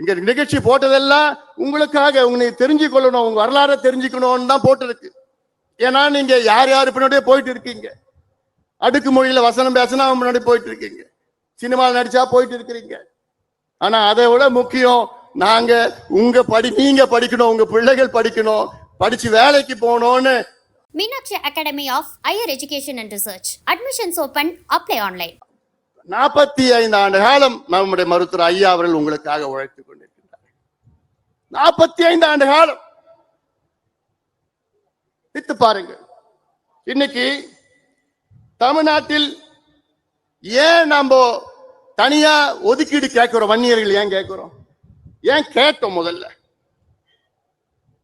இங்க நிகழ்ச்சி போட்டதெல்லாம் உங்களுக்காக உங்களை தெரிஞ்சு கொள்ளணும் உங்க வரலாறை தெரிஞ்சுக்கணும்னு தான் போட்டிருக்கு. ஏன்னா நீங்க யார் யார் பின்னாடியே போயிட்டு இருக்கீங்க. அடுக்கு மொழியில வசனம் பேசினா அவன் முன்னாடி போயிட்டு இருக்கீங்க. சினிமாவில் நடிச்சா போயிட்டு இருக்கிறீங்க. ஆனா அதை விட முக்கியம் நாங்க உங்க படி நீங்க படிக்கணும் உங்க பிள்ளைகள் படிக்கணும் படிச்சு வேலைக்கு போகணும்னு. Meenakshi academy of higher education and research. Admissions open apply online நாற்பத்தி ஐந்து ஆண்டு காலம் நம்முடைய மருத்துவர் ஐயா அவர்கள் உங்களுக்காக உழைத்துக் கொண்டிருக்கிறார் நாற்பத்தி ஐந்து ஆண்டு காலம். வித்து பாருங்க இன்னைக்கு தமிழ்நாட்டில் ஏன் நம்ம தனியா ஒதுக்கீடு கேட்கிறோம்? வன்னியர்கள் ஏன் கேட்கிறோம்? ஏன் கேட்டோம் முதல்ல?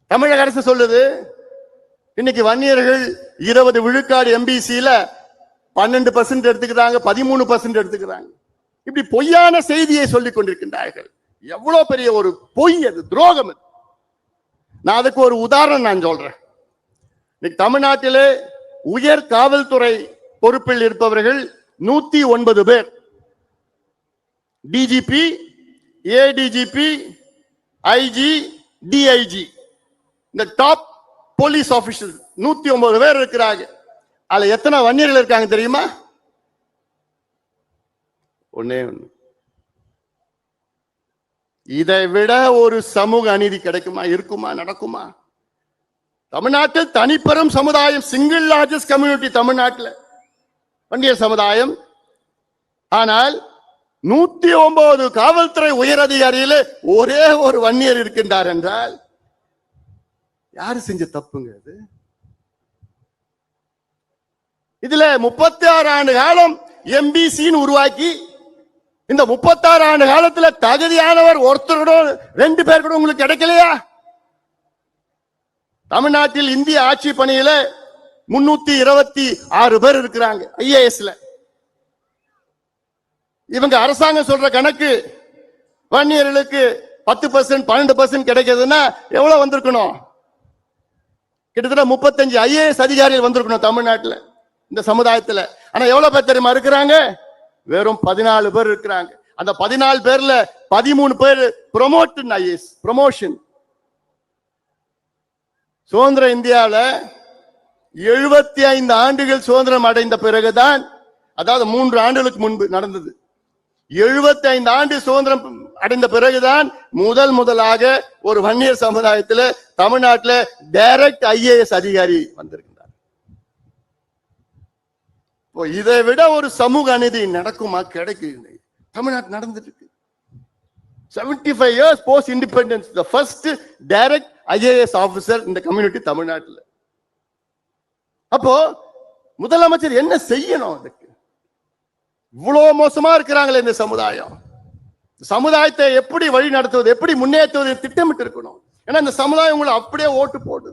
தமிழக அரசு சொல்லுது இன்னைக்கு வன்னியர்கள் இருபது விழுக்காடு எம்பிசியில பன்னெண்டு பர்சன்ட் எடுத்துக்கிறாங்க பதிமூணு பர்சன்ட் எடுத்துக்கிறாங்க. இப்படி பொய்யான செய்தியை சொல்லிக் கொண்டிருக்கின்றார்கள். எவ்வளவு பெரிய ஒரு பொய் அது துரோகம் அது. நான் அதுக்கு ஒரு உதாரணம் நான் சொல்றேன். இன்னைக்கு தமிழ்நாட்டிலே உயர் காவல்துறை பொறுப்பில் இருப்பவர்கள் நூத்தி ஒன்பது பேர். டிஜிபி ஏடிஜிபி ஐஜி டிஐஜி இந்த டாப் போலீஸ் ஆபீசர் நூத்தி ஒன்பது பேர் இருக்கிறாங்க. அதுல எத்தனை வன்னியர்கள் இருக்காங்க தெரியுமா? ஒன்னே ஒண்ணு. இதை விட ஒரு சமூக அநீதி கிடைக்குமா? இருக்குமா? நடக்குமா? தமிழ்நாட்டில் தனிப்பெரும் சமுதாயம் சிங்கிள் லார்ஜஸ்ட் கம்யூனிட்டி தமிழ்நாட்டில். வண்டியர் சமுதாயம். ஆனால் நூத்தி ஒன்பது காவல்துறை உயர் அதிகாரியில ஒரே ஒரு வன்னியர் இருக்கின்றார் என்றால் யாரு செஞ்ச தப்புங்க அது? இதுல முப்பத்தி ஆறு ஆண்டு காலம் எம்பிசின்னு உருவாக்கி இந்த முப்பத்தாறு ஆண்டு காலத்துல தகுதியானவர் ஒருத்தர் கூட ரெண்டு பேர் கூட உங்களுக்கு கிடைக்கலையா? தமிழ்நாட்டில் இந்திய ஆட்சி பணியில முன்னூத்தி இருபத்தி ஆறு பேர் இருக்கிறாங்க ஐஏஎஸ்ல இவங்க அரசாங்கம் சொல்ற கணக்கு வன்னியர்களுக்கு பத்து பர்சன்ட் பன்னெண்டு பர்சன்ட் கிடைக்குதுன்னா எவ்வளவு வந்திருக்கணும்? கிட்டத்தட்ட முப்பத்தஞ்சு ஐஏஎஸ் அதிகாரிகள் வந்திருக்கணும் தமிழ்நாட்டில். இந்த சமுதாயத்துல. ஆனா எவ்வளவு பேர் தெரியுமா இருக்கிறாங்க? வெறும் பதினாலு பேர் இருக்கிறாங்க. அந்த பதினாலு பேர்ல பதிமூணு பேர் ப்ரொமோஷன் ஐஎஸ் ப்ரொமோஷன் சுதந்திர இந்தியாவுல எழுபத்தி ஐந்து ஆண்டுகள் சுதந்திரம் அடைந்த பிறகுதான் அதாவது மூன்று ஆண்டுகளுக்கு முன்பு நடந்தது. எழுபத்தி ஐந்து ஆண்டு சுதந்திரம் அடைந்த பிறகுதான் முதல் முதலாக ஒரு வன்னியர் சமுதாயத்துல தமிழ்நாட்டுல டைரக்ட் ஐஏஎஸ் அதிகாரி வந்திருக்கு. இதை விட ஒரு சமூக அநீதி நடக்குமா? கிடைக்குது தமிழ்நாட்டு நடந்துட்டு இருக்கு seventy five years post independence the first direct IAS officer இந்த கம்யூனிட்டி தமிழ்நாட்டில் அப்போ முதலமைச்சர் என்ன செய்யணும் அதுக்கு? இவ்வளோ மோசமா இருக்கிறாங்களே இந்த சமுதாயம். சமுதாயத்தை எப்படி வழி நடத்துவது எப்படி முன்னேற்றுவது திட்டமிட்டு இருக்கணும் ஏன்னா இந்த சமுதாயம் உங்களை அப்படியே ஓட்டு போடுது.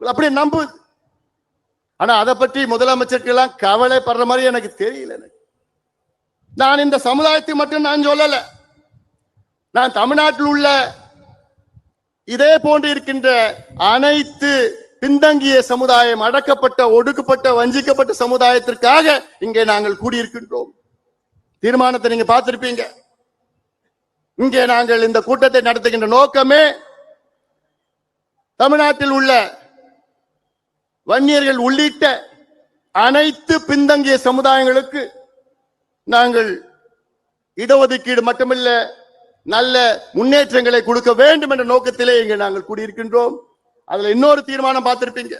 அப்படியே நம்புது. ஆனா அதை பற்றி முதலமைச்சருக்கு எல்லாம் கவலைப்படுற மாதிரி எனக்கு தெரியல எனக்கு. நான் இந்த சமுதாயத்தை மட்டும் நான் சொல்லல. நான் தமிழ்நாட்டில் உள்ள இதே போன்று இருக்கின்ற அனைத்து பின்தங்கிய சமுதாயம் அடக்கப்பட்ட ஒடுக்கப்பட்ட வஞ்சிக்கப்பட்ட சமுதாயத்திற்காக இங்கே நாங்கள் கூடியிருக்கின்றோம். தீர்மானத்தை நீங்க பார்த்திருப்பீங்க. இங்கே நாங்கள் இந்த கூட்டத்தை நடத்துகின்ற நோக்கமே தமிழ்நாட்டில் உள்ள வன்னியர்கள் உள்ளிட்ட அனைத்து பின்தங்கிய சமுதாயங்களுக்கு நாங்கள் இடஒதுக்கீடு மட்டுமல்ல நல்ல முன்னேற்றங்களை கொடுக்க வேண்டும் என்ற நோக்கத்திலே இங்கே நாங்கள் கூடியிருக்கின்றோம். அதுல இன்னொரு தீர்மானம் பார்த்திருப்பீங்க.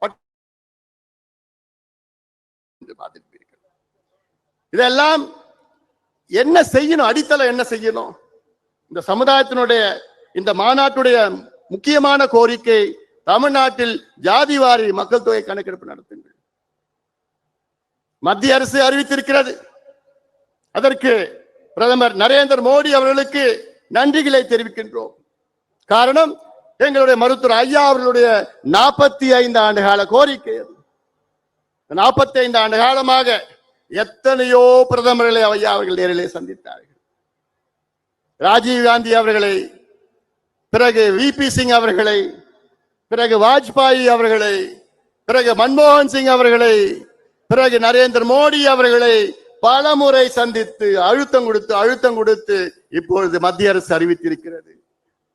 பட்- இதெல்லாம் என்ன செய்யணும்? அடித்தளம் என்ன செய்யணும்? இந்த சமுதாயத்தினுடைய இந்த மாநாட்டுடைய முக்கியமான கோரிக்கை தமிழ்நாட்டில் ஜாதிவாரி மக்கள் தொகை கணக்கெடுப்பு நடத்துங்கள். மத்திய அரசு அறிவித்திருக்கிறது. அதற்கு பிரதமர் நரேந்திர மோடி அவர்களுக்கு நன்றிகளை தெரிவிக்கின்றோம். காரணம் எங்களுடைய மருத்துவர் ஐயா அவர்களுடைய நாற்பத்தி ஐந்து ஆண்டு கால கோரிக்கை நாற்பத்தி ஐந்து ஆண்டு காலமாக எத்தனையோ பிரதமர்களை ஐயா அவர்கள் நேரிலே சந்தித்தார்கள். ராஜீவ் காந்தி அவர்களை பிறகு விபி சிங் அவர்களை பிறகு வாஜ்பாய் அவர்களை பிறகு மன்மோகன் சிங் அவர்களை பிறகு நரேந்திர மோடி அவர்களை பல முறை சந்தித்து அழுத்தம் கொடுத்து அழுத்தம் கொடுத்து இப்பொழுது மத்திய அரசு அறிவித்திருக்கிறது.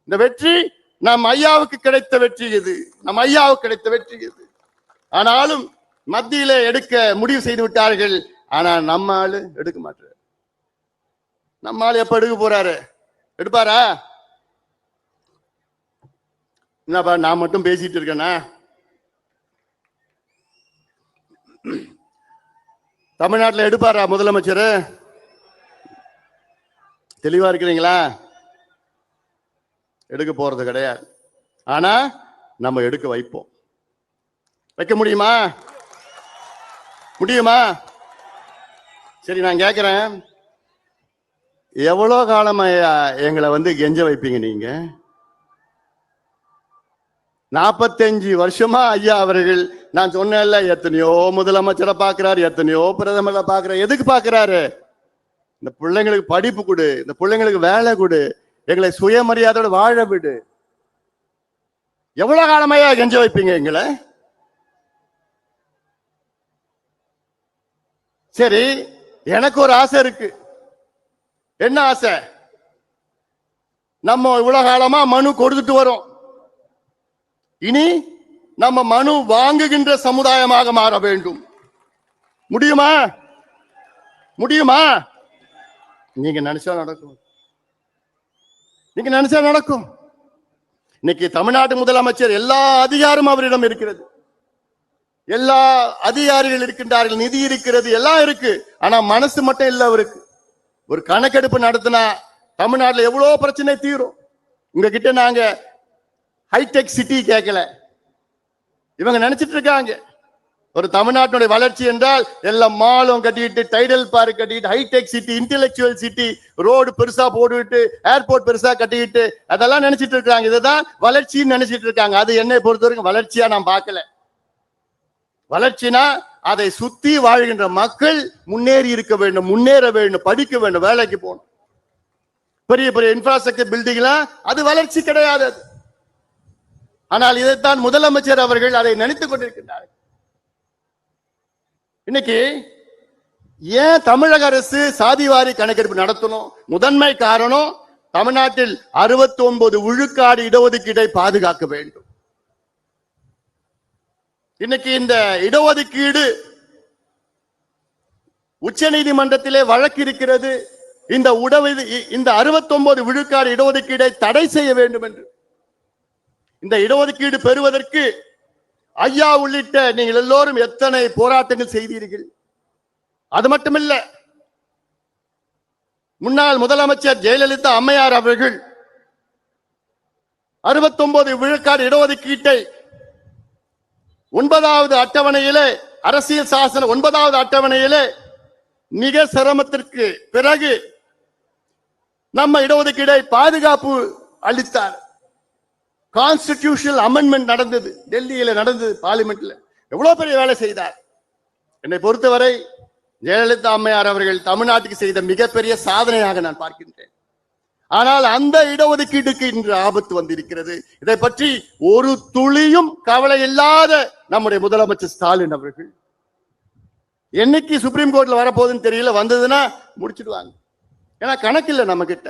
இந்த வெற்றி நம் ஐயாவுக்கு கிடைத்த வெற்றி இது. நம் ஐயாவுக்கு கிடைத்த வெற்றி இது. ஆனாலும் மத்தியில எடுக்க முடிவு செய்து விட்டார்கள். ஆனா நம்ம ஆளு எடுக்க மாட்டார். நம்ம ஆள் எப்ப எடுக்க போறாரு? எடுப்பாரா? என்னப்பா நான் மட்டும் பேசிட்டு இருக்கேனா? தமிழ்நாட்டில் எடுப்பாரா முதலமைச்சர்? தெளிவா இருக்கிறீங்களா? எடுக்க போறது கிடையாது. ஆனா நம்ம எடுக்க வைப்போம். வைக்க முடியுமா? முடியுமா? சரி நான் கேட்கிறேன் எவ்வளோ காலமாக எங்களை வந்து கெஞ்ச வைப்பீங்க நீங்கள் நாற்பத்தஞ்சு வருஷமா ஐயா அவர்கள் நான் சொன்னேன்ல எத்தனையோ முதலமைச்சரை பார்க்கிறாரு எத்தனையோ பிரதமரை பார்க்கிறாரு. எதுக்கு பார்க்கிறாரு? இந்த பிள்ளைங்களுக்கு படிப்பு கொடு இந்த பிள்ளைங்களுக்கு வேலை கொடு எங்களை சுயமரியாதையோட வாழ விடு. எவ்வளவு காலமாயா கெஞ்ச வைப்பீங்க எங்களை? சரி எனக்கு ஒரு ஆசை இருக்கு. என்ன ஆசை? நம்ம இவ்வளவு காலமா மனு கொடுத்துட்டு வரோம். இனி நம்ம மனு வாங்குகின்ற சமுதாயமாக மாற வேண்டும். முடியுமா? முடியுமா? நீங்க நினைச்சா நடக்கும். நீங்க நினைச்சா நடக்கும். இன்னைக்கு தமிழ்நாட்டு முதலமைச்சர் எல்லா அதிகாரமும் அவரிடம் இருக்கிறது. எல்லா அதிகாரிகள் இருக்கின்றார்கள் நிதி இருக்கிறது எல்லாம் இருக்கு. ஆனா மனசு மட்டும் இல்ல அவருக்கு. ஒரு கணக்கெடுப்பு நடத்தினா தமிழ்நாட்டில் எவ்வளவு பிரச்சனை தீரும். உங்ககிட்ட நாங்க ஹைடெக் சிட்டி கேட்கல இவங்க நினைச்சிட்டு இருக்காங்க. ஒரு தமிழ்நாட்டினுடைய வளர்ச்சி என்றால் எல்லா மாலும் கட்டிட்டு டைடல் பார்க் கட்டிட்டு hitech city intellectual city road பெருசா போட்டுவிட்டு ஏர்போர்ட் பெருசா கட்டிக்கிட்டு அதெல்லாம் நினைச்சிட்டு இருக்காங்க. இதுதான் வளர்ச்சின்னு நினைச்சிட்டு இருக்காங்க. அது என்னை பொறுத்த வரைக்கும் வளர்ச்சியா நான் பார்க்கல. வளர்ச்சினா அதை சுத்தி வாழ்கின்ற மக்கள் முன்னேறி இருக்க வேண்டும் முன்னேற வேண்டும் படிக்க வேண்டும் வேலைக்கு போகணும். பெரிய பெரிய இன்ஃப்ராஸ்ட்ரக்சர் பில்டிங்லாம் அது வளர்ச்சி கிடையாது. அது. ஆனால் இதைத்தான் முதலமைச்சர் அவர்கள் அதை நினைத்துக் கொண்டிருக்கின்றார்கள். இன்னைக்கு ஏன் தமிழக அரசு சாதிவாரி கணக்கெடுப்பு நடத்தணும்? முதன்மை காரணம் தமிழ்நாட்டில் அறுபத்தி ஒன்பது விழுக்காடு இடஒதுக்கீடை பாதுகாக்க வேண்டும். இன்னைக்கு இந்த இடஒதுக்கீடு உச்ச நீதிமன்றத்திலே வழக்கு இருக்கிறது. இந்த உடவு இந்த 69 விழுக்காடு இடஒதுக்கீடை தடை செய்ய வேண்டும் என்று. இந்த இடஒதுக்கீடு பெறுவதற்கு ஐயா உள்ளிட்ட நீங்கள் எல்லோரும் எத்தனை போராட்டங்கள் செய்தீர்கள்? அது மட்டுமில்ல முன்னாள் முதலமைச்சர் ஜெயலலிதா அம்மையார் அவர்கள் 69 விழுக்காடு இடஒதுக்கீட்டை ஒன்பதாவது அட்டவணையிலே அரசியல் சாசன ஒன்பதாவது அட்டவணையிலே மிக சிரமத்திற்கு பிறகு நம்ம இடஒதுக்கீடை பாதுகாப்பு அளித்தார். கான்ஸ்டிடியூஷனல் அமெண்ட்மெண்ட் நடந்தது. டெல்லியில நடந்தது பார்லிமெண்ட்ல எவ்வளவு பெரிய வேலை செய்தார். என்னை பொறுத்தவரை ஜெயலலிதா அம்மையார் அவர்கள் தமிழ்நாட்டுக்கு செய்த மிகப்பெரிய சாதனையாக நான் பார்க்கின்றேன். ஆனால் அந்த இடஒதுக்கீட்டுக்கு இன்று ஆபத்து வந்திருக்கிறது. இதை பற்றி ஒரு துளியும் கவலை இல்லாத நம்முடைய முதலமைச்சர் ஸ்டாலின் அவர்கள். என்னைக்கு சுப்ரீம் கோர்ட்ல வரப்போகுதுன்னு தெரியல வந்ததுன்னா முடிச்சிடுவாங்க. ஏன்னா கணக்கு இல்லை நம்ம கிட்ட.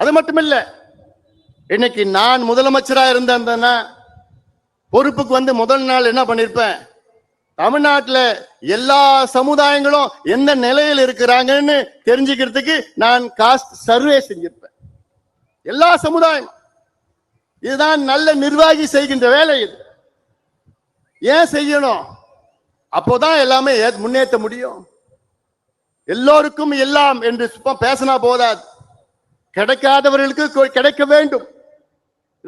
அது மட்டுமில்லை இன்னைக்கு நான் முதலமைச்சரா இருந்தேன்னா பொறுப்புக்கு வந்து முதல் நாள் என்ன பண்ணிருப்பேன்? தமிழ்நாட்டில் எல்லா சமுதாயங்களும் எந்த நிலையில் இருக்கிறாங்கன்னு தெரிஞ்சுக்கிறதுக்கு நான் காஸ்ட் சர்வே செஞ்சிருப்பேன். எல்லா சமுதாயம். இதுதான் நல்ல நிர்வாகி செய்கின்ற வேலை இது. ஏன் செய்யணும்? அப்போதான் எல்லாமே ஏ- முன்னேற்ற முடியும். எல்லோருக்கும் எல்லாம் என்று சும்மா பேசினா போதாது. கிடைக்காதவர்களுக்கு கிடைக்க வேண்டும்.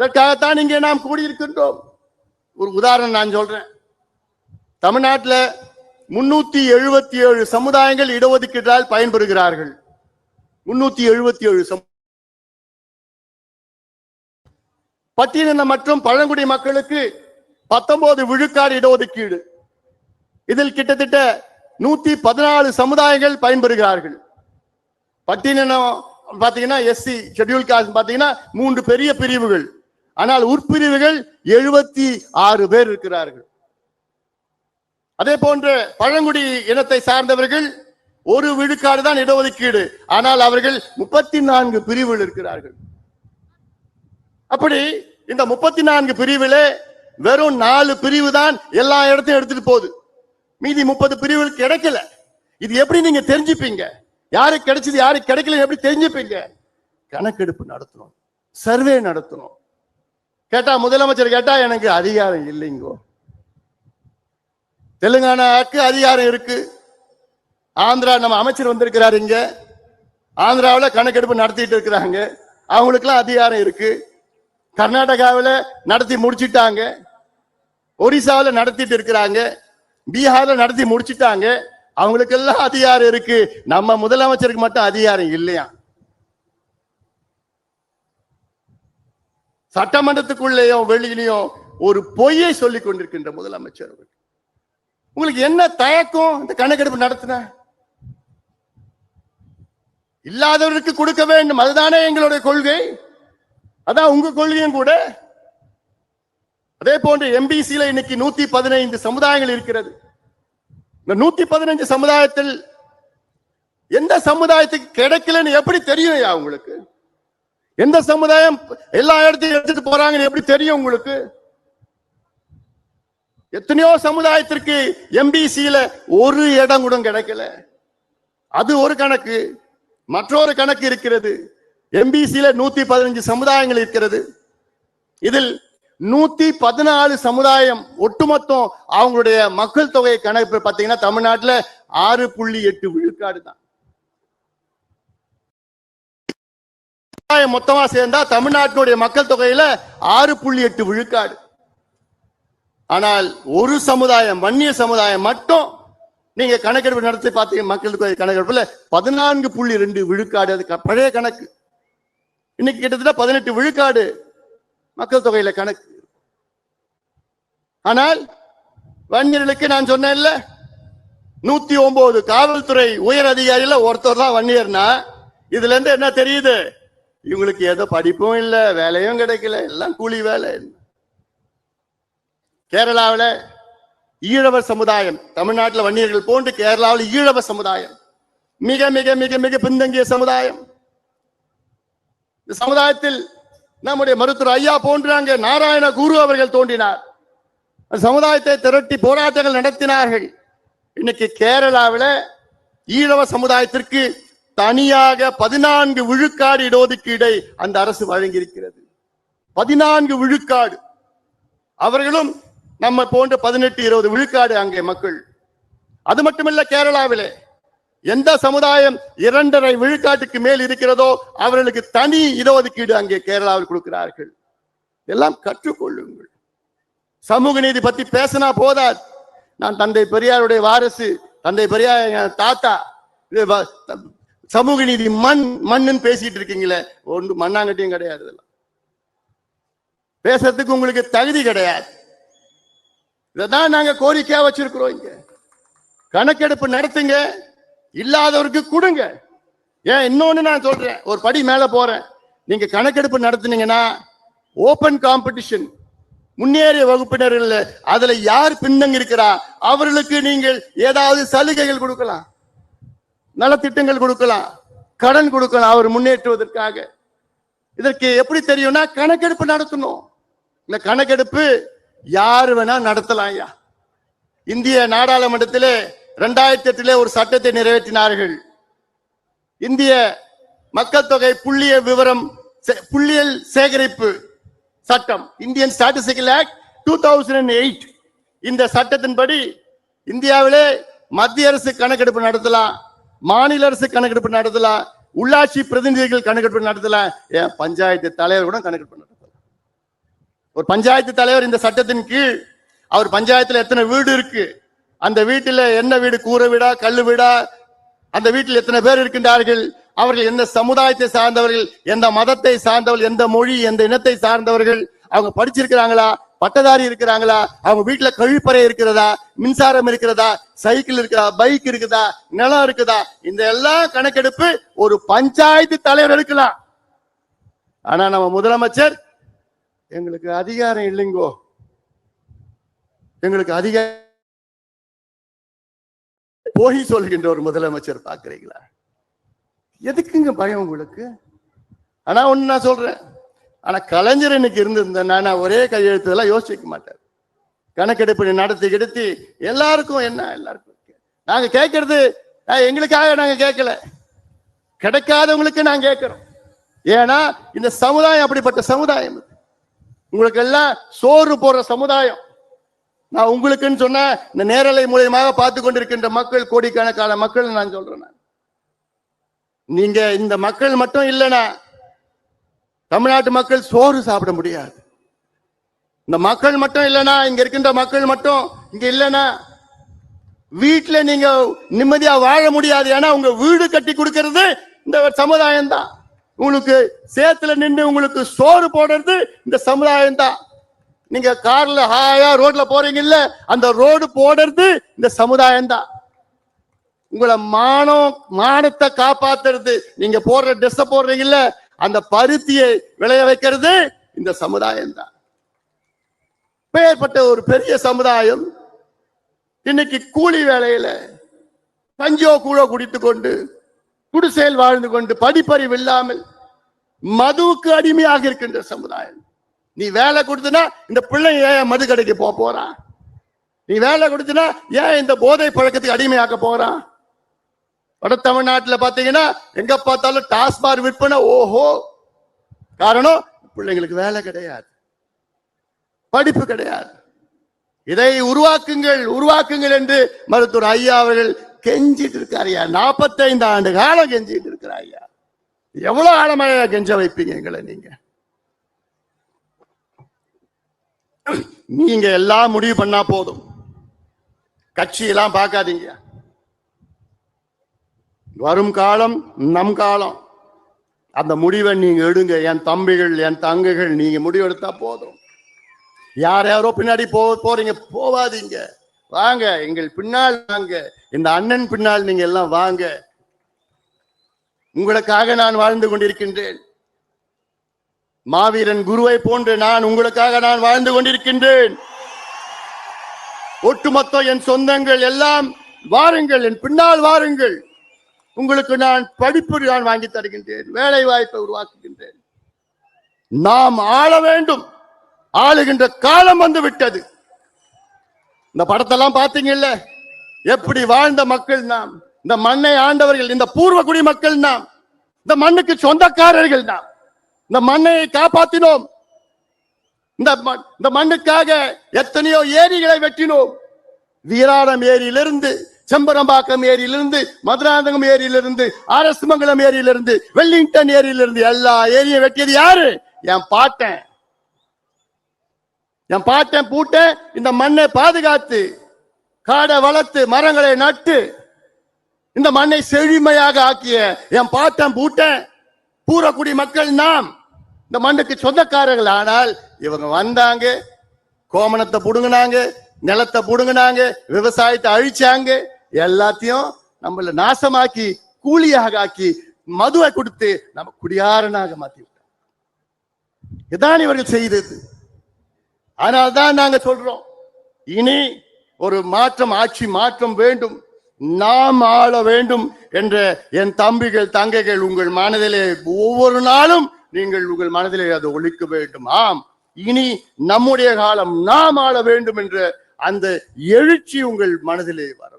இதற்காகத்தான் இங்கே நாம் கூடியிருக்கின்றோம். ஒரு உதாரணம் நான் சொல்றேன். தமிழ்நாட்டில் முன்னூத்தி எழுபத்தி ஏழு சமுதாயங்கள் இடஒதுக்கீட்டால் பயன்பெறுகிறார்கள். முன்னூத்தி எழுபத்தி ஏழு பட்டியலின மற்றும் பழங்குடி மக்களுக்கு பத்தொன்பது விழுக்காடு இடஒதுக்கீடு. இதில் கிட்டத்தட்ட நூத்தி பதினாலு சமுதாயங்கள் பயன்பெறுகிறார்கள். பட்டியலினம் பாத்தீங்கன்னா எஸ்சி ஷெட்யூல் காஸ்ட் பாத்தீங்கன்னா மூன்று பெரிய பிரிவுகள். ஆனால் உட்பிரிவுகள் எழுபத்தி ஆறு பேர் இருக்கிறார்கள். அதே போன்ற பழங்குடி இனத்தை சார்ந்தவர்கள் ஒரு விழுக்காடு தான் இடஒதுக்கீடு. ஆனால் அவர்கள் முப்பத்தி நான்கு பிரிவில் இருக்கிறார்கள். அப்படி இந்த முப்பத்தி நான்கு பிரிவிலே வெறும் நாலு பிரிவு தான் எல்லா இடத்தையும் எடுத்துட்டு போகுது. மீதி முப்பது பிரிவுகள் கிடைக்கல. இது எப்படி நீங்க தெரிஞ்சுப்பீங்க? யாருக்கு கிடைச்சது யாருக்கு கிடைக்கல எப்படி தெரிஞ்சுப்பீங்க? கணக்கெடுப்பு நடத்தணும். சர்வே நடத்தணும். கேட்டா முதலமைச்சர் கேட்டா எனக்கு அதிகாரம் இல்லைங்கோ. தெலுங்கானாக்கு அதிகாரம் இருக்கு. ஆந்திரா நம்ம அமைச்சர் வந்திருக்கிறாரு இங்க. ஆந்திராவில் கணக்கெடுப்பு நடத்திட்டு இருக்கிறாங்க. அவங்களுக்குலாம் அதிகாரம் இருக்கு. கர்நாடகாவில் நடத்தி முடிச்சிட்டாங்க. ஒரிசாவில் நடத்திட்டு இருக்கிறாங்க. பீகாரில் நடத்தி முடிச்சிட்டாங்க. அவங்களுக்கெல்லாம் அதிகாரம் இருக்கு. நம்ம முதலமைச்சருக்கு மட்டும் அதிகாரம் இல்லையா சட்டமன்றத்துக்குள்ளேயும் வெளியிலையும் ஒரு பொய்யை சொல்லிக் கொண்டிருக்கின்ற முதலமைச்சர் அவர்கள். உங்களுக்கு என்ன தயக்கம்? இந்த கணக்கெடுப்பு நடத்தின? இல்லாதவருக்கு கொடுக்க வேண்டும். அதுதானே எங்களுடைய கொள்கை. அதான் உங்க கொள்கையும் கூட. அதே போன்று எம்பிசியில இன்னைக்கு நூத்தி பதினைந்து சமுதாயங்கள் இருக்கிறது. இந்த நூத்தி பதினைஞ்சு சமுதாயத்தில் எந்த சமுதாயத்துக்கு கிடைக்கலன்னு எப்படி தெரியும் உங்களுக்கு? எந்த சமுதாயம் எல்லா இடத்தையும் எடுத்துட்டு போறாங்கன்னு எப்படி தெரியும் உங்களுக்கு? எத்தனையோ சமுதாயத்திற்கு எம்பிசியில ஒரு இடம் கூட கிடைக்கல. அது ஒரு கணக்கு. மற்றொரு கணக்கு இருக்கிறது. எம்பிசியில நூத்தி பதினஞ்சு சமுதாயங்கள் இருக்கிறது. இதில் நூத்தி பதினாலு சமுதாயம் ஒட்டுமொத்தம் அவங்களுடைய மக்கள் தொகை கணக்கு பாத்தீங்கன்னா தமிழ்நாட்டுல ஆறு புள்ளி எட்டு விழுக்காடு தான். சமுதாயம் மொத்தமா சேர்ந்தா தமிழ்நாட்டினுடைய மக்கள் தொகையில ஆறு புள்ளி எட்டு விழுக்காடு. ஆனால் ஒரு சமுதாயம் வன்னிய சமுதாயம் மட்டும் நீங்க கணக்கெடுப்பு நடத்தி பார்த்தீங்க மக்கள் தொகை கணக்கெடுப்புல பதினான்கு புள்ளி ரெண்டு விழுக்காடு. அது பழைய கணக்கு. இன்னைக்கு கிட்டத்தட்ட பதினெட்டு விழுக்காடு மக்கள் தொகையில கணக்கு. ஆனால் வன்னியர்களுக்கு நான் சொன்னேன்ல நூத்தி ஒன்பது காவல்துறை உயர் அதிகாரியில ஒருத்தர் தான் வன்னியர்னா இதுல இருந்து என்ன தெரியுது? இவங்களுக்கு ஏதோ படிப்பும் இல்லை வேலையும் கிடைக்கல எல்லாம் கூலி வேலை. கேரளாவில் ஈழவ சமுதாயம் தமிழ்நாட்டுல வன்னியர்கள் போன்று கேரளாவில் ஈழவ சமுதாயம் மிக மிக மிக மிக பின்தங்கிய சமுதாயம். இந்த சமுதாயத்தில் நம்முடைய மருத்துவர் ஐயா போன்றாங்க நாராயண குரு அவர்கள் தோன்றினார். அந்த சமுதாயத்தை திரட்டி போராட்டங்கள் நடத்தினார்கள். இன்னைக்கு கேரளாவில் ஈழவ சமுதாயத்திற்கு தனியாக பதினான்கு விழுக்காடு இடஒதுக்கீடை அந்த அரசு வழங்கியிருக்கிறது. பதினான்கு விழுக்காடு. அவர்களும் நம்ம போன்ற பதினெட்டு இருபது விழுக்காடு அங்கே மக்கள். அது மட்டுமல்ல கேரளாவிலே. எந்த சமுதாயம் இரண்டரை விழுக்காட்டுக்கு மேல் இருக்கிறதோ அவர்களுக்கு தனி இடஒதுக்கீடு அங்கே கேரளாவில் கொடுக்கிறார்கள். எல்லாம் கற்றுக்கொள்ளுங்கள். சமூக நீதி பத்தி பேசினா போதாது. நான் தந்தை பெரியாருடைய வாரிசு தந்தை பெரியார் என் தாத்தா சமூக நீதி மண் மண்ணுன்னு பேசிட்டு இருக்கீங்களே. ஒன்று மண்ணாங்கட்டியும் கிடையாது இதெல்லாம். பேசுறதுக்கு உங்களுக்கு தகுதி கிடையாது. இதான் நாங்க கோரிக்கையா வச்சிருக்கிறோம் இங்க. கணக்கெடுப்பு நடத்துங்க. இல்லாதவருக்கு கொடுங்க. ஏன் இன்னொன்னு நான் சொல்றேன். ஒரு படி மேல போறேன். நீங்க கணக்கெடுப்பு நடத்துனீங்கன்னா ஓபன் காம்படிஷன் முன்னேறிய வகுப்பினர்கள் அதுல யார் பின்னங்க இருக்கிறா அவர்களுக்கு நீங்கள் ஏதாவது சலுகைகள் கொடுக்கலாம். நலத்திட்டங்கள் கொடுக்கலாம் கடன் கொடுக்கலாம் அவர் முன்னேற்றுவதற்காக. இதற்கு எப்படி தெரியும்னா கணக்கெடுப்பு நடத்தணும். இந்த கணக்கெடுப்பு யார் வேணா நடத்தலாம் ஐயா. இந்திய நாடாளுமன்றத்திலே ரெண்டாயிரத்தி எட்டிலே ஒரு சட்டத்தை நிறைவேற்றினார்கள். இந்திய மக்கள் தொகை புள்ளிய விவரம் சே- புள்ளியல் சேகரிப்பு சட்டம் Indian statistical act two thousand eight. இந்த சட்டத்தின்படி இந்தியாவிலே மத்திய அரசு கணக்கெடுப்பு நடத்தலாம். மாநில அரசு கணக்கெடுப்பு நடத்தலாம் உள்ளாட்சி பிரதிநிதிகள் கணக்கெடுப்பு நடத்தலாம் ஏன் பஞ்சாயத்து தலைவர் கூட கணக்கெடுப்பு நடத்தலாம் ஒரு பஞ்சாயத்து தலைவர் இந்த சட்டத்தின் கீழ் அவர் பஞ்சாயத்துல எத்தனை வீடு இருக்கு அந்த வீட்டில் என்ன வீடு கூரை வீடா கல்லு வீடா அந்த வீட்டில் எத்தனை பேர் இருக்கின்றார்கள் அவர்கள் எந்த சமுதாயத்தை சார்ந்தவர்கள் எந்த மதத்தை சார்ந்தவர்கள் எந்த மொழி எந்த இனத்தை சார்ந்தவர்கள் அவங்க படிச்சிருக்கிறாங்களா பட்டதாரி இருக்கிறாங்களா? அவங்க வீட்டுல கழிப்பறை இருக்கிறதா? மின்சாரம் இருக்கிறதா? சைக்கிள் இருக்குதா பைக் இருக்குதா? நிலம் இருக்குதா? இந்த எல்லா கணக்கெடுப்பு ஒரு பஞ்சாயத்து தலைவர் எடுக்கலாம் ஆனா நம்ம முதலமைச்சர் எங்களுக்கு அதிகாரம் இல்லைங்கோ. எங்களுக்கு அதிகாரம் போய் சொல்கின்ற ஒரு முதலமைச்சர் பாக்குறீங்களா எதுக்குங்க பயம் உங்களுக்கு? ஆனா ஒண்ணு நான் சொல்றேன். ஆனால் கலைஞர் எனக்கு இருந்திருந்தேன்னா நான் ஒரே கையெழுத்துலாம் யோசிக்க மாட்டார் கணக்கெடுப்பு நடத்தி கிடத்தி எல்லாருக்கும் என்ன எல்லாருக்கும் நாங்கள் கேட்கறது எங்களுக்காக நாங்கள் கேட்கல. கிடைக்காதவங்களுக்கு நாங்கள் கேட்கிறோம். ஏன்னா இந்த சமுதாயம் அப்படிப்பட்ட சமுதாயம் உங்களுக்கு எல்லாம் சோறு போடுற சமுதாயம். நான் உங்களுக்குன்னு சொன்ன இந்த நேரலை மூலியமாக பார்த்து கொண்டிருக்கின்ற மக்கள் கோடிக்கணக்கான மக்கள் நான் சொல்றேன் நீங்க இந்த மக்கள் மட்டும் இல்லைனா தமிழ்நாட்டு மக்கள் சோறு சாப்பிட முடியாது. இந்த மக்கள் மட்டும் இல்லைனா இங்க இருக்கின்ற மக்கள் மட்டும் இங்க இல்லைன்னா வீட்டுல நீங்க நிம்மதியா வாழ முடியாது. ஏன்னா உங்க வீடு கட்டி கொடுக்கறது இந்த சமுதாயம் தான் உங்களுக்கு சேத்துல நின்று உங்களுக்கு சோறு போடுறது இந்த சமுதாயம் தான் நீங்க கார்ல ஹாயா ரோட்ல போறீங்கல்ல அந்த ரோடு போடுறது இந்த சமுதாயம் தான் உங்களை மானம் மானத்தை காப்பாத்துறது. நீங்க போடுற ட்ரெஸ்ஸை போடுறீங்கல்ல அந்த பருத்தியை விளைய வைக்கிறது இந்த சமுதாயம் தான் பெயர்பட்ட ஒரு பெரிய சமுதாயம் இன்னைக்கு கூலி வேலையில கஞ்சோ கூழோ குடித்து கொண்டு குடிசையில் வாழ்ந்து கொண்டு படிப்பறிவு இல்லாமல் மதுவுக்கு அடிமையாக இருக்கின்ற சமுதாயம். நீ வேலை கொடுத்தனா இந்த பிள்ளை ஏன் மது கடைக்கு போக போறான்? நீ வேலை கொடுத்தனா ஏன் இந்த போதை பழக்கத்துக்கு அடிமையாக்க போறான்? வட தமிழ்நாட்டில் பார்த்தீங்கன்னா எங்க பார்த்தாலும் டாஸ்மார் விற்பனை ஓஹோ. காரணம் பிள்ளைங்களுக்கு வேலை கிடையாது. படிப்பு கிடையாது. இதை உருவாக்குங்கள் உருவாக்குங்கள் என்று மருத்துவர் ஐயா அவர்கள் கெஞ்சிட்டு இருக்கார் ஐயா. நாற்பத்தைந்து ஆண்டு காலம் கெஞ்சிட்டு இருக்கிறார் ஐயா. எவ்வளவு ஆழமாக கெஞ்ச வைப்பீங்க எங்களை நீங்க? நீங்க எல்லாம் முடிவு பண்ணா போதும். கட்சியெல்லாம் பார்க்காதீங்க. வரும் காலம் நம் காலம். அந்த முடிவை நீங்க எடுங்க. என் தம்பிகள் என் தங்கைகள் நீங்க முடிவெடுத்தா போதும். யார் யாரோ பின்னாடி போ போறீங்க போவாதீங்க. வாங்க எங்கள் பின்னால் வாங்க. இந்த அண்ணன் பின்னால் நீங்க எல்லாம் வாங்க. உங்களுக்காக நான் வாழ்ந்து கொண்டிருக்கின்றேன். மாவீரன் குருவை போன்று நான் உங்களுக்காக நான் வாழ்ந்து கொண்டிருக்கின்றேன். ஒட்டுமொத்த என் சொந்தங்கள் எல்லாம் வாருங்கள். என் பின்னால் வாருங்கள். உங்களுக்கு நான் படிப்பு நான் வாங்கி தருகின்றேன் வேலை வாய்ப்பை உருவாக்குகின்றேன். நாம் ஆள வேண்டும். ஆளுகின்ற காலம் வந்து விட்டது. இந்த படத்தெல்லாம் பாத்தீங்கல்ல எப்படி வாழ்ந்த மக்கள் நாம் இந்த மண்ணை ஆண்டவர்கள் இந்த பூர்வ குடி மக்கள் நாம் இந்த மண்ணுக்கு சொந்தக்காரர்கள் நாம் இந்த மண்ணை காப்பாத்தினோம். இந்த மண்- இந்த மண்ணுக்காக எத்தனையோ ஏரிகளை வெட்டினோம். வீராணம் ஏரியிலிருந்து செம்பரம்பாக்கம் ஏரியிலிருந்து மதுராந்தகம் ஏரியிலிருந்து அரசுமங்கலம் ஏரியிலிருந்து வெல்லிங்டன் ஏரியிலிருந்து எல்லா ஏரியும் வெட்டியது யாரு? என் பாட்டேன். என் பாட்டேன் பூட்டேன் இந்த மண்ணை பாதுகாத்து காடை வளர்த்து மரங்களை நட்டு இந்த மண்ணை செழுமையாக ஆக்கிய என் பாட்டன் பூட்டன் பூரக்குடி மக்கள் நாம் இந்த மண்ணுக்கு சொந்தக்காரர்கள். ஆனால் இவங்க வந்தாங்க கோமணத்தை புடுங்கினாங்க நிலத்தை புடுங்கினாங்க விவசாயத்தை அழிச்சாங்க எல்லாத்தையும் நம்மள நாசமாக்கி கூலியாக ஆக்கி மதுவை கொடுத்து நம்ம குடியாரனாக மாத்தி இதான் இவர்கள் செய்தது. அதனால்தான் நாங்க சொல்றோம் இனி ஒரு மாற்றம் ஆட்சி மாற்றம் வேண்டும் நாம் ஆள வேண்டும் என்ற என் தம்பிகள் தங்கைகள் உங்கள் மனதிலே ஒவ்வொரு நாளும் நீங்கள் உங்கள் மனதிலே அதை ஒழிக்க வேண்டும். ஆம் இனி நம்முடைய காலம் நாம் ஆள வேண்டும் என்ற அந்த எழுச்சி உங்கள் மனதிலே வர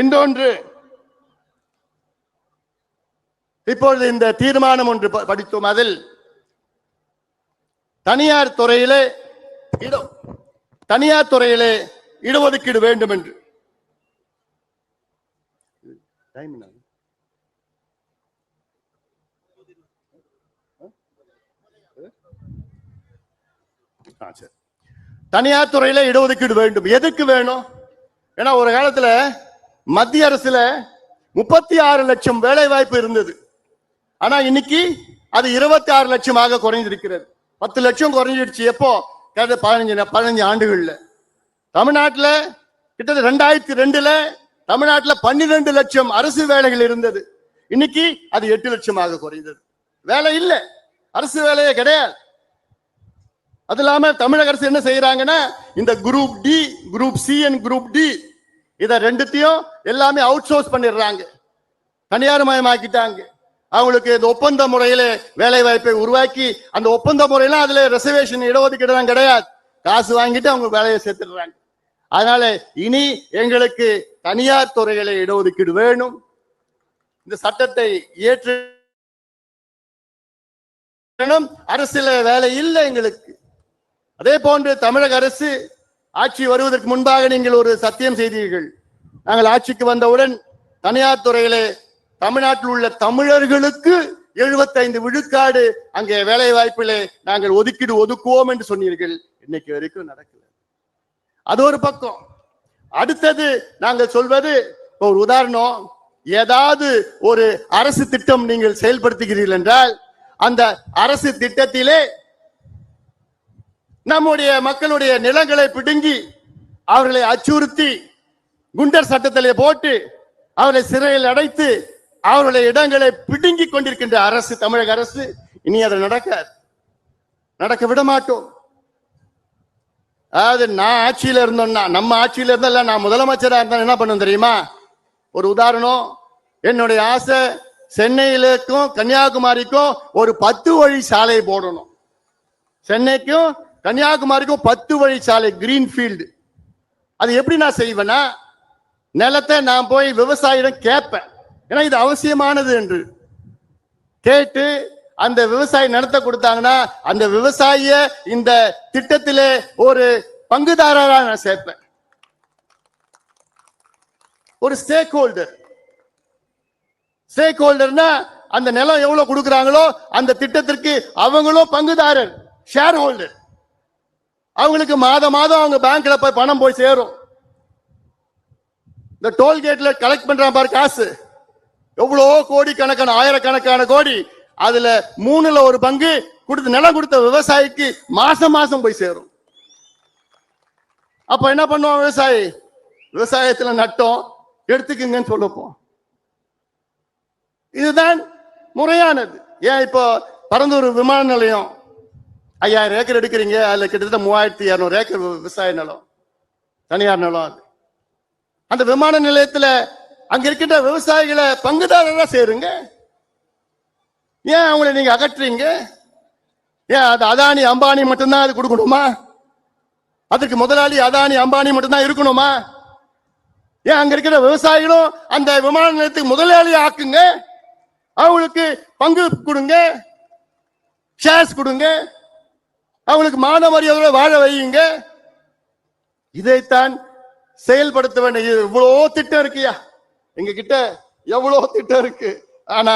இன்றொன்று இன்னொன்று இப்பொழுது இந்த தீர்மானம் ஒன்று ப- படித்தோம். அதில் தனியார் துறையிலே இடம் தனியார் துறையிலே இடஒதுக்கீடு வேண்டும் என்று ஆ, சரி. தனியார் துறையில இடஒதுக்கீடு வேண்டும். எதுக்கு வேணும்? ஏன்னா ஒரு காலத்துல மத்திய அரசுல முப்பத்தி ஆறு லட்சம் வேலை வாய்ப்பு இருந்தது. ஆனா இன்னைக்கு அது இருபத்தி ஆறு லட்சமாக குறைஞ்சிருக்கிறது பத்து லட்சம் குறைஞ்சிடுச்சு. எப்போ? கடந்த பதினஞ்சு பதினஞ்சு ஆண்டுகள்ல. தமிழ்நாட்டுல கிட்டத்தட்ட ரெண்டாயிரத்தி ரெண்டுல தமிழ்நாட்டுல பன்னிரெண்டு லட்சம் அரசு வேலைகள் இருந்தது. இன்னைக்கு அது எட்டு லட்சமாக குறைந்தது. வேலை இல்லை. அரசு வேலையே கிடையாது. அது இல்லாம தமிழக அரசு என்ன செய்யறாங்கன்னா இந்த group D group C and group D இதை ரெண்டுத்தையும் எல்லாமே அவுட் சோர்ஸ் பண்ணிடுறாங்க. தனியார் மயமாக்கிட்டாங்க அவங்களுக்கு இந்த ஒப்பந்த முறையில வேலை வாய்ப்பை உருவாக்கி அந்த ஒப்பந்த முறையில அதுல ரிசர்வேஷன் இடஒதுக்கீடு கிடையாது. காசு வாங்கிட்டு அவங்க வேலையை சேர்த்துடுறாங்க. அதனால இனி எங்களுக்கு தனியார் துறைகளை இடஒதுக்கீடு வேணும். இந்த சட்டத்தை இயற்று அரசுல வேலை இல்லை எங்களுக்கு. அதே போன்று தமிழக அரசு ஆட்சி வருவதற்கு முன்பாக நீங்கள் ஒரு சத்தியம் செய்தீர்கள். நாங்கள் ஆட்சிக்கு வந்தவுடன் தனியார் துறையிலே தமிழ்நாட்டில் உள்ள தமிழர்களுக்கு 75 விழுக்காடு அங்கே வேலை வாய்ப்பிலே நாங்கள் ஒதுக்கீடு ஒதுக்குவோம் என்று சொன்னீர்கள். இன்னைக்கு வரைக்கும் நடக்கல. அது ஒரு பக்கம். அடுத்தது நாங்கள் சொல்வது ஒரு உதாரணம் ஏதாவது ஒரு அரசு திட்டம் நீங்கள் செயல்படுத்துகிறீர்கள் என்றால் அந்த அரசு திட்டத்திலே நம்முடைய மக்களுடைய நிலங்களை பிடுங்கி அவர்களை அச்சுறுத்தி குண்டர் சட்டத்திலே போட்டு அவர்களை சிறையில் அடைத்து அவர்களுடைய இடங்களை பிடுங்கி கொண்டிருக்கின்ற அரசு தமிழக அரசு இனி அது நடக்காது நடக்க விட மாட்டோம். அதாவது நான் ஆட்சியில இருந்தோம்னா நம்ம ஆட்சியில இருந்தா நான் முதலமைச்சரா இருந்தா என்ன பண்ணும் தெரியுமா? ஒரு உதாரணம் என்னுடைய ஆசை சென்னையிலுக்கும் கன்னியாகுமரிக்கும் ஒரு பத்து வழி சாலை போடணும். சென்னைக்கும் கன்னியாகுமரிக்கும் பத்து வழி சாலை கிரீன்ஃபீல்டு அது எப்படி நான் செய்வேன்னா நிலத்தை நான் போய் விவசாயிடம் கேட்பேன். ஏன்னா இது அவசியமானது என்று. கேட்டு அந்த விவசாயி நிலத்தை கொடுத்தாங்கன்னா அந்த விவசாயிய இந்த திட்டத்திலே ஒரு பங்குதாரராக நான் சேர்ப்பேன். ஒரு ஸ்டேக் ஹோல்டர் ஸ்டேக் ஹோல்டர்னா அந்த நிலம் எவ்வளவு கொடுக்குறாங்களோ அந்த திட்டத்திற்கு அவங்களும் பங்குதாரர் ஷேர் ஹோல்டர் அவங்களுக்கு மாதம் மாதம் அவங்க பேங்க்ல போய் பணம் போய் சேரும். இந்த டோல்கேட்ல கலெக்ட் பண்றான் பாரு காசு. எவ்வளோ கோடி கணக்கான ஆயிரக்கணக்கான கோடி. அதுல மூணுல ஒரு பங்கு கொடுத்து நிலம் கொடுத்த விவசாயிக்கு மாசம் மாசம் போய் சேரும். அப்ப என்ன பண்ணுவான் விவசாயி? விவசாயத்துல நட்டோம் எடுத்துக்குங்கன்னு சொல்லப்போம் இதுதான் முறையானது. ஏன் இப்போ பரந்தூர் விமான நிலையம் ஐயாயிரம் ஏக்கர் எடுக்கிறீங்க அதில் கிட்டத்தட்ட மூவாயிரத்தி இரநூறு ஏக்கர் விவசாய நிலம் தனியார் நிலம் அது. அந்த விமான நிலையத்தில் அங்க இருக்கின்ற விவசாயிகளை பங்குதாரராக சேருங்க? ஏன் அவங்களை நீங்க அகற்றுறீங்க? ஏன் அது அதானி அம்பானி மட்டும்தான் அது கொடுக்கணுமா? அதுக்கு முதலாளி அதானி அம்பானி மட்டும்தான் இருக்கணுமா? ஏன் அங்க இருக்கிற விவசாயிகளும் அந்த விமான நிலையத்துக்கு முதலாளி ஆக்குங்க? அவங்களுக்கு பங்கு கொடுங்க ஷேர்ஸ் கொடுங்க. அவங்களுக்கு மான மரியாதையோட வாழ வையுங்க. இதைத்தான் செயல்படுத்த வேண்டிய இவ்வளோ திட்டம் இருக்குயா? எங்க கிட்ட எவ்வளோ திட்டம் இருக்கு? ஆனா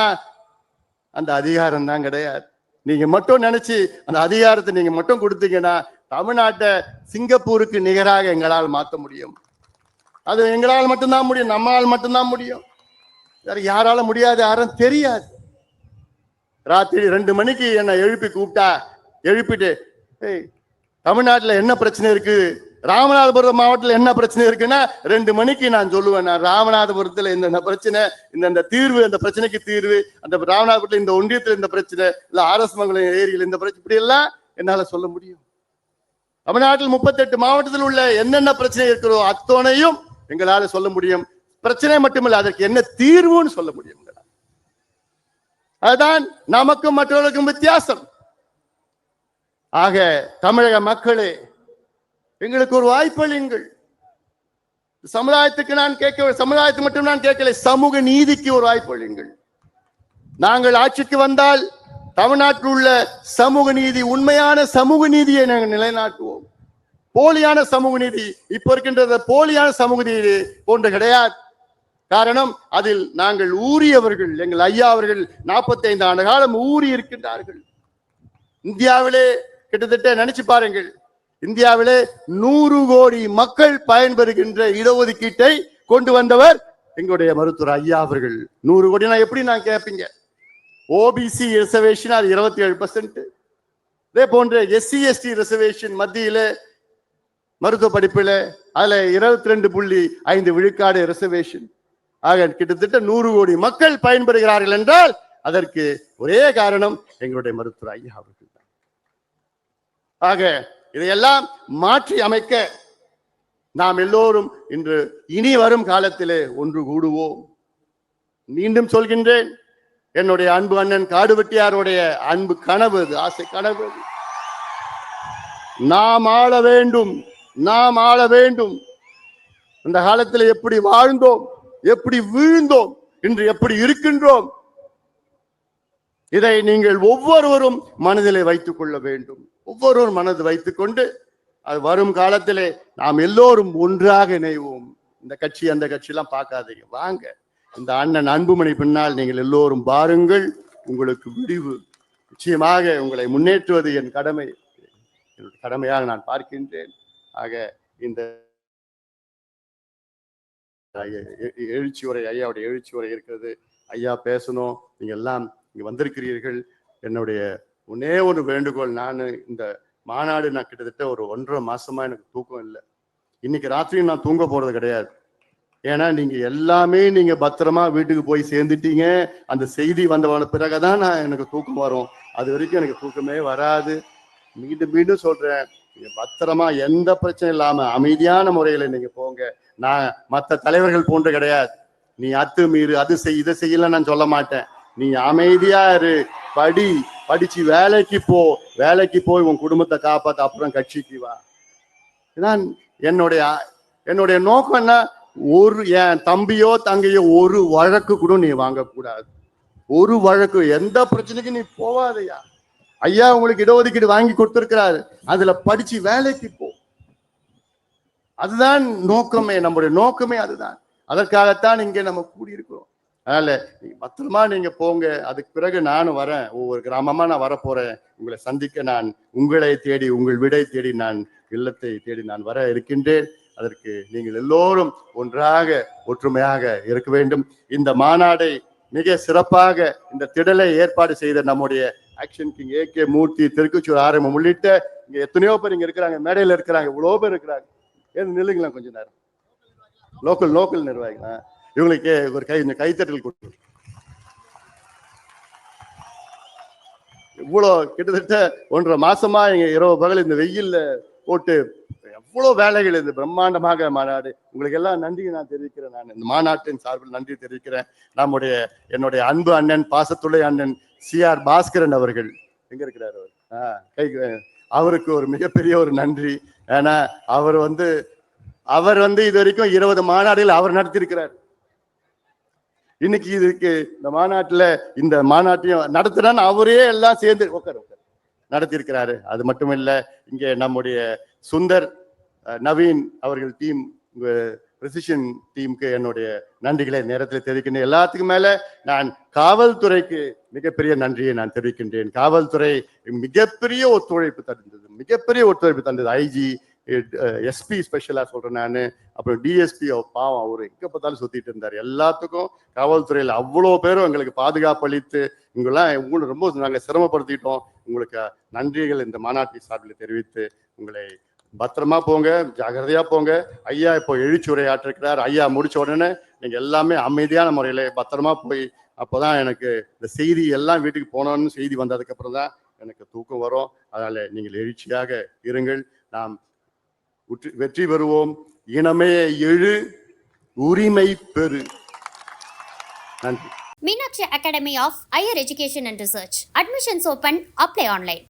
அந்த அதிகாரம் தான் கிடையாது. நீங்க மட்டும் நினைச்சு அந்த அதிகாரத்தை நீங்க மட்டும் கொடுத்தீங்கன்னா தமிழ்நாட்டை சிங்கப்பூருக்கு நிகராக எங்களால் மாற்ற முடியும். அது எங்களால் மட்டும்தான் முடியும் நம்மால் மட்டும்தான் முடியும். வேற யாரால முடியாது யாரும் தெரியாது. ராத்திரி ரெண்டு மணிக்கு என்னை எழுப்பி கூப்பிட்டா எழுப்பிட்டு தமிழ்நாட்டில் என்ன பிரச்சனை இருக்கு? ராமநாதபுரம் மாவட்டத்தில் என்ன பிரச்சனை இருக்குன்னா ரெண்டு மணிக்கு நான் சொல்லுவேன். நான் ராமநாதபுரத்தில் இந்த பிரச்சனை இந்த இந்த தீர்வு அந்த பிரச்சனைக்கு தீர்வு அந்த ராமநாதபுரத்தில் இந்த ஒன்றியத்தில் இந்த பிரச்சனை இல்லை ஆர்எஸ் மங்கலம் ஏரியில் இந்த பிரச்சனை இப்படி எல்லாம் என்னால் சொல்ல முடியும். தமிழ்நாட்டில் முப்பத்தெட்டு மாவட்டத்தில் உள்ள என்னென்ன பிரச்சனை இருக்கிறோ அத்தோனையும் எங்களால் சொல்ல முடியும். பிரச்சனை மட்டுமில்லை அதற்கு என்ன தீர்வுன்னு சொல்ல முடியும். அதுதான் நமக்கும் மற்றவர்களுக்கும் வித்தியாசம். ஆக தமிழக மக்களே எங்களுக்கு ஒரு வாய்ப்பளியுங்கள் சமுதாயத்துக்கு நான் கேட்க சமுதாயத்துக்கு மட்டும் நான் கேட்கல சமூக நீதிக்கு ஒரு வாய்ப்பளியுங்கள் நாங்கள் ஆட்சிக்கு வந்தால் தமிழ்நாட்டில் உள்ள சமூக நீதி உண்மையான சமூக நீதியை நாங்கள் நிலைநாட்டுவோம். போலியான சமூக நீதி இப்ப இருக்கின்ற போலியான சமூக நீதி போன்ற கிடையாது. காரணம் அதில் நாங்கள் ஊறியவர்கள் எங்கள் ஐயா அவர்கள் நாற்பத்தி ஐந்து ஆண்டு காலம் ஊறி இருக்கின்றார்கள். இந்தியாவிலே கிட்டத்தட்ட நினைச்சு பாருங்கள். இந்தியாவிலே நூறு கோடி மக்கள் பயன்பெறுகின்ற இடஒதுக்கீட்டை கொண்டு வந்தவர் எங்களுடைய மருத்துவர் ஐயா அவர்கள். நூறு கோடினா எப்படி நான் கேட்பீங்க ஓபிசி ரிசர்வேஷன் அது இருபத்தி ஏழு பர்சன்ட் இதே போன்ற எஸ்சி எஸ்டி ரிசர்வேஷன் மத்தியில மருத்துவ படிப்புல அதுல இருபத்தி ரெண்டு புள்ளி ஐந்து விழுக்காடு ரிசர்வேஷன் ஆக கிட்டத்தட்ட நூறு கோடி மக்கள் பயன்பெறுகிறார்கள் என்றால் அதற்கு ஒரே காரணம் எங்களுடைய மருத்துவர் ஐயா அவர்கள். ஆக இதையெல்லாம் மாற்றி அமைக்க நாம் எல்லோரும் இன்று இனி வரும் காலத்திலே ஒன்று கூடுவோம். மீண்டும் சொல்கின்றேன் என்னுடைய அன்பு அண்ணன் காடுவெட்டியாருடைய அன்பு கனவு அது, ஆசை கனவு. நாம் ஆள வேண்டும் நாம் ஆள வேண்டும். அந்த காலத்தில் எப்படி வாழ்ந்தோம் எப்படி வீழ்ந்தோம் இன்று எப்படி இருக்கின்றோம் இதை நீங்கள் ஒவ்வொருவரும் மனதிலே வைத்துக் கொள்ள வேண்டும். ஒவ்வொருவரும் மனது வைத்துக்கொண்டு அது வரும் காலத்திலே நாம் எல்லோரும் ஒன்றாக இணைவோம். இந்த கட்சி அந்த கட்சியெல்லாம் பார்க்காதீங்க. வாங்க. இந்த அண்ணன் அன்புமணி பின்னால் நீங்கள் எல்லோரும் பாருங்கள். உங்களுக்கு விடிவு. நிச்சயமாக உங்களை முன்னேற்றுவது என் கடமை. என்னுடைய கடமையாக நான் பார்க்கின்றேன். ஆக இந்த ஐயா- எழுச்சி உரை ஐயாவுடைய எழுச்சி உரை இருக்கிறது. ஐயா பேசணும். நீங்க எல்லாம் இங்கே வந்திருக்கிறீர்கள். என்னுடைய ஒன்னே ஒரு வேண்டுகோள் நான் இந்த மாநாடு நான் கிட்டத்தட்ட ஒரு ஒன்றரை மாசமா எனக்கு தூக்கம் இல்லை. இன்னைக்கு ராத்திரியும் நான் தூங்க போறது கிடையாது. ஏன்னா நீங்க எல்லாமே நீங்க பத்திரமா வீட்டுக்கு போய் சேர்ந்துட்டீங்க. அந்த செய்தி வந்தவன பிறகுதான் நான் எனக்கு தூக்கம் வரும். அது வரைக்கும் எனக்கு தூக்கமே வராது. மீண்டும் மீண்டும் சொல்றேன். நீங்க பத்திரமா எந்த பிரச்சனை இல்லாம அமைதியான முறையில நீங்க போங்க. நான் மற்ற தலைவர்கள் போன்று கிடையாது. நீ அத்து மீறு அது செய் இதை செய்யல நான் சொல்ல மாட்டேன். நீ அமைதியா இரு. படி. படிச்சு வேலைக்கு போ. வேலைக்கு போய் உன் குடும்பத்தை காப்பாத்த. அப்புறம் கட்சிக்கு வா. இதான் என்னுடைய என்னுடைய நோக்கம் என்ன? ஒரு என் தம்பியோ தங்கையோ ஒரு வழக்கு கூட நீ வாங்கக்கூடாது. ஒரு வழக்கு. எந்த பிரச்சனைக்கும் நீ போவாதையா? ஐயா உங்களுக்கு இடஒதுக்கீடு வாங்கி கொடுத்துருக்கிறாரு. அதுல படிச்சு வேலைக்கு போ. அதுதான் நோக்கமே. நம்முடைய நோக்கமே அதுதான். அதற்காகத்தான் இங்கே நம்ம கூடியிருக்கிறோம். அதனால நீங்க பத்திரமா நீங்க போங்க. அதுக்கு பிறகு நானும் வரேன். ஒவ்வொரு கிராமமா நான் வரப்போறேன். உங்களை சந்திக்க நான் உங்களை தேடி உங்கள் விடை தேடி நான் இல்லத்தை தேடி நான் வர இருக்கின்றேன். அதற்கு நீங்கள் எல்லோரும் ஒன்றாக ஒற்றுமையாக இருக்க வேண்டும். இந்த மாநாடை மிக சிறப்பாக இந்த திடலை ஏற்பாடு செய்த நம்முடைய action king A K Murthy திருக்குச்சூர் ஆரம்பம் உள்ளிட்ட இங்க எத்தனையோ பேர் இங்க இருக்கிறாங்க. மேடையில இருக்கிறாங்க. இவ்வளோ பேர் இருக்கிறாங்க. ஏன் நில்லுங்களா கொஞ்ச நேரம். லோக்கல் லோக்கல் நிர்வாகிகளா. இவங்களுக்கு ஒரு கை இந்த கைத்தட்டல் கொடுத்து இவ்வளோ கிட்டத்தட்ட ஒன்றரை மாசமா எங்க இரவு பகல் இந்த வெயில்ல போட்டு எவ்வளோ வேலைகள் இது பிரம்மாண்டமாக மாநாடு. உங்களுக்கு எல்லாம் நன்றியை நான் தெரிவிக்கிறேன் நான். இந்த மாநாட்டின் சார்பில் நன்றி தெரிவிக்கிறேன். நம்முடைய என்னுடைய அன்பு அண்ணன் பாசத்துளை அண்ணன் சி ஆர் பாஸ்கரன் அவர்கள். எங்க இருக்கிறார் அவர்? ஆஹ் கை அவருக்கு ஒரு மிகப்பெரிய ஒரு நன்றி. ஏன்னா அவர் வந்து அவர் வந்து இது வரைக்கும் இருபது மாநாடுகள் அவர் நடத்தியிருக்கிறார். இன்னைக்கு இதுக்கு இந்த மாநாட்டில் இந்த மாநாட்டையும் நடத்துறான்னு அவரே எல்லாம் சேர்ந்து உட்கார் உட்கார் நடத்தியிருக்கிறாரு. அது மட்டும் இல்லை இங்கே நம்முடைய சுந்தர் நவீன் அவர்கள் டீம் ரிசிஷன் டீமுக்கு என்னுடைய நன்றிகளை நேரத்தில் தெரிவிக்கின்றேன். எல்லாத்துக்கும் மேலே நான் காவல்துறைக்கு மிகப்பெரிய நன்றியை நான் தெரிவிக்கின்றேன். காவல்துறை மிகப்பெரிய ஒத்துழைப்பு தந்தது மிகப்பெரிய ஒத்துழைப்பு தந்தது. ஐஜி எஸ்பி ஸ்பெஷலாக சொல்கிறேன் நான். அப்புறம் டிஎஸ்பி பாவம் அவர் எங்கே பார்த்தாலும் சுற்றிட்டு இருந்தார். எல்லாத்துக்கும் காவல்துறையில் அவ்வளோ பேரும் எங்களுக்கு பாதுகாப்பு அளித்து இங்கெல்லாம் உங்களை ரொம்ப நாங்கள் சிரமப்படுத்திட்டோம். உங்களுக்கு நன்றிகள் இந்த மாநாட்டின் சார்பில் தெரிவித்து உங்களை பத்திரமா போங்க ஜாகிரதையாக போங்க. ஐயா இப்போ எழுச்சி உரையாற்றிருக்கிறார் ஐயா முடிச்ச உடனே நீங்கள் எல்லாமே அமைதியான முறையில் பத்திரமா போய் அப்போ தான் எனக்கு இந்த செய்தி எல்லாம் வீட்டுக்கு போனோன்னு செய்தி வந்ததுக்கப்புறம் தான் எனக்கு தூக்கம் வரும். அதனால் நீங்கள் எழுச்சியாக இருங்கள். நாம் வெற்றி பெறுவோம் இனமே எழு உரிமை பெறு நன்றி Meenakshi academy of higher education and research admissions open apply online